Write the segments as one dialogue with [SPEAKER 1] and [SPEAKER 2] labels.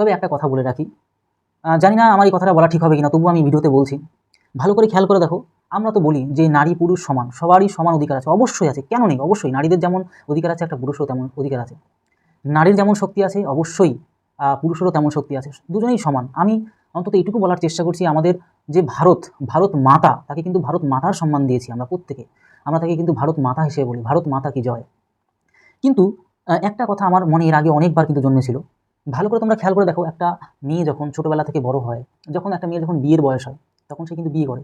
[SPEAKER 1] তবে একটা কথা বলে রাখি। জানি না আমার এই কথাটা বলা ঠিক হবে কিনা, তবুও আমি ভিডিওতে বলছি। ভালো করে খেয়াল করে দেখো, আমরা তো বলি যে নারী পুরুষ সমান, সবারই সমান অধিকার আছে, অবশ্যই আছে, কেন নেই? অবশ্যই, নারীদের যেমন অধিকার আছে, একটা পুরুষও তেমন অধিকার আছে। নারীর যেমন শক্তি আছে, অবশ্যই পুরুষেরও তেমন শক্তি আছে, দুজনেই সমান। আমি অন্তত এইটুকু বলার চেষ্টা করছি, আমাদের যে ভারত ভারত মাতা, তাকে কিন্তু ভারত মাতার সম্মান দিয়েছি আমরা প্রত্যেকে। আমরা তাকে কিন্তু ভারত মাতা হিসেবে বলি, ভারত মাতা কি জয়। কিন্তু একটা কথা আমার মনে এর আগে অনেকবার কিন্তু জন্মেছিল। ভালো করে তোমরা খেয়াল করে দেখো, একটা মেয়ে যখন ছোটোবেলা থেকে বড় হয়, যখন একটা মেয়ে যখন বিয়ের বয়স হয়, তখন সে কিন্তু বিয়ে করে।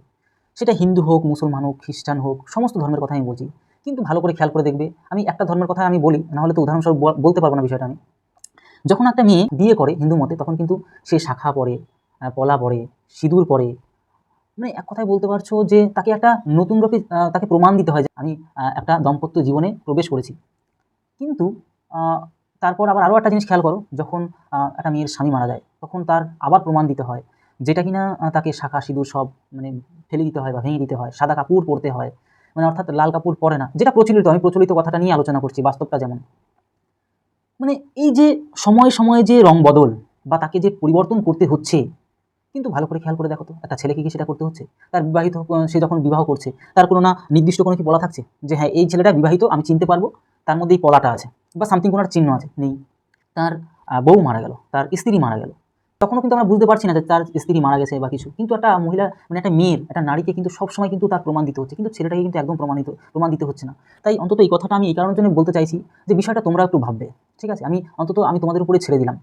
[SPEAKER 1] সেটা হিন্দু হোক, মুসলমান হোক, খ্রিস্টান হোক, সমস্ত ধর্মের কথা আমি বলছি। কিন্তু ভালো করে খেয়াল করে দেখবে, আমি একটা ধর্মের কথা আমি বলি, নাহলে তো উদাহরণস্বরূপ বলতে পারব না বিষয়টা আমি। যখন একটা মেয়ে বিয়ে করে হিন্দু মতে, তখন কিন্তু সে শাখা পরে পলা পরে, সিঁদুর পরে। মানে এক কথায় বলতে পারছ যে তাকে একটা নতুন রূপে তাকে প্রমাণ দিতে হয় যে আমি একটা দম্পত্য জীবনে প্রবেশ করেছি। কিন্তু তারপর আবার আরও একটা জিনিস খেয়াল করো, যখন একটা মেয়ের স্বামী মারা যায়, তখন তার আবার প্রমাণ দিতে হয়। যেটা কিনা তাকে শাখা, সিঁদুর সব মানে ফেলে দিতে হয় বা ভেঙে দিতে হয়, সাদা কাপড় পরতে হয় মানে অর্থাৎ লাল কাপড় পরে না, যেটা প্রচলিত, আমি প্রচলিত কথাটা নিয়ে আলোচনা করছি, বাস্তবটা যেমন। মানে এই যে সময়ে সময়ে যে রং বদল বা তাকে যে পরিবর্তন করতে হচ্ছে, কিন্তু ভালো করে খেয়াল করে দেখো তো, একটা ছেলেকে কি সেটা করতে হচ্ছে? তার বিবাহিত, সে যখন বিবাহ করছে, তার কোনো না নির্দিষ্ট কোনো কি বলা থাকছে? যে হ্যাঁ এই ছেলেটা বিবাহিত, আমি চিনতে পারব, তার মধ্যে এই পলাটা আছে। বা সামথিং কোনো চিহ্ন আছে, নেই। তার বউ মারা গেল, তার স্ত্রী মারা গেল। তখনও কিন্তু আমরা বুঝতে পারছি না যে তার স্ত্রী মারা গেছে বা কিছু। কিন্তু একটা মহিলা মানে একটা মেয়ের, একটা নারীকে কিন্তু সবসময় কিন্তু তার প্রমাণ দিতে হচ্ছে। কিন্তু ছেলেটাকে কিন্তু একদম প্রমাণিত, প্রমাণ দিতে হচ্ছে না। তাই অন্তত এই কথাটা আমি এই কারণের জন্য বলতে চাইছি যে বিষয়টা তোমরা একটু ভাববে, ঠিক আছে? আমি অন্তত, আমি তোমাদের উপরে ছেড়ে দিলাম।